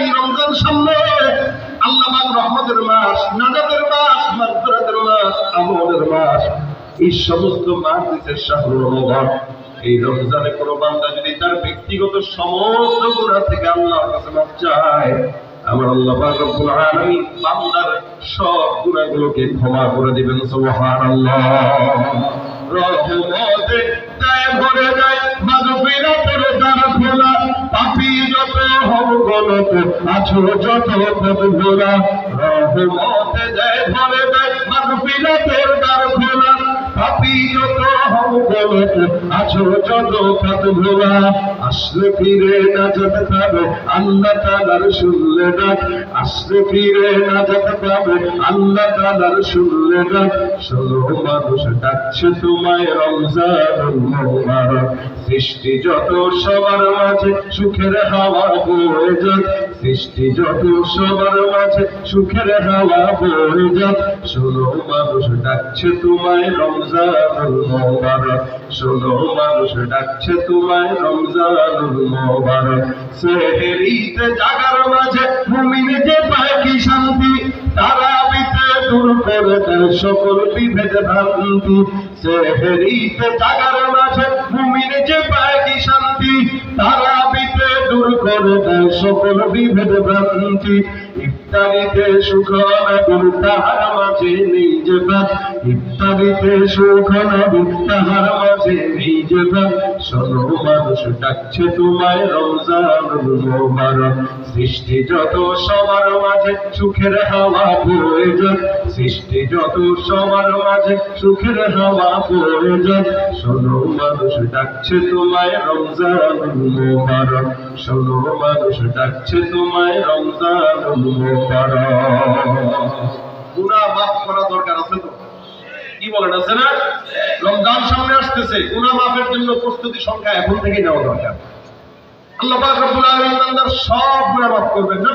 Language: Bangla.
এই রমজান সামনে আল্লাহ রহমতের মাস, নাজাতের মাস, মাগফিরাতের মাস, আমলের মাস। এই সমস্ত মাস দিতে শাহরুর এই রমজানে কোনো বান্দা যদি তার ব্যক্তিগত সমস্ত গুণা থেকে আল্লাহর কাছে মাপ চায়, আমার আল্লাহ রব্বুল আলামিন বান্দার সব গুনাহগুলোকে ক্ষমা করে দিবেন, সুবহানাল্লাহ। রহমতে দেয় ভরে দেয় গলত আছো যত ভোলা রহমতে দেয় ভরে দেয় মাগফিরাতের গলত আছো যত পদ ভোলা আসলে ফিরে নাজাত পাবে আল্লাহ তাআলার শুনলে ডাক। আসলে ফিরে নাজাত পাবে আল্লাহ তাআলার শুনলে ডাক। ষোলো মানুষ ডাকছে তোমায় রমজান সৃষ্টি যত সবার মাঝে সুখের হাওয়া বয়ে যাক। সৃষ্টি যত সবার মাঝে সুখের হাওয়া বয়ে যাক। ষোলো মানুষ ডাকছে তোমায় রমজান মোবারক। ষোলো মানুষ ডাকছে তোমায় রমজান মোবারক। সেহেরিতে জাগার মাঝে মুমিন যে পায় কি শান্তি, তারা বিতে দূর করে দেয় সকল বিভেদ ভ্রান্তি। সেহেরিতে জাগার মাঝে মুমিন যে পায় কি শান্তি, তারা বিতে দূর করে দেয় সকল বিভেদ ভ্রান্তি। ইফতারিতে সুখ নবীর তাহার মাঝে তাহার মানুষ ডাকছে তোমায় রমজান সৃষ্টি যত সবার মাঝে সুখের হাওয়া যাক সৃষ্টি যত সবার মাঝে সুখের হাওয়া যাক শোনো মানুষ ডাকছে তোমায় রমজান মোবারক। মানুষ ডাকছে তোমায় রমজান মোবারক। গুনাহ মাফ করা দরকার আছে তো? কি বলেন, আছে না? রমজান সামনে আসতেছে গুণা মাফের জন্য প্রস্তুতি সংখ্যা এখন থেকে নেওয়া দরকার। আল্লাহ সব গুণা মাফ করবেন, না?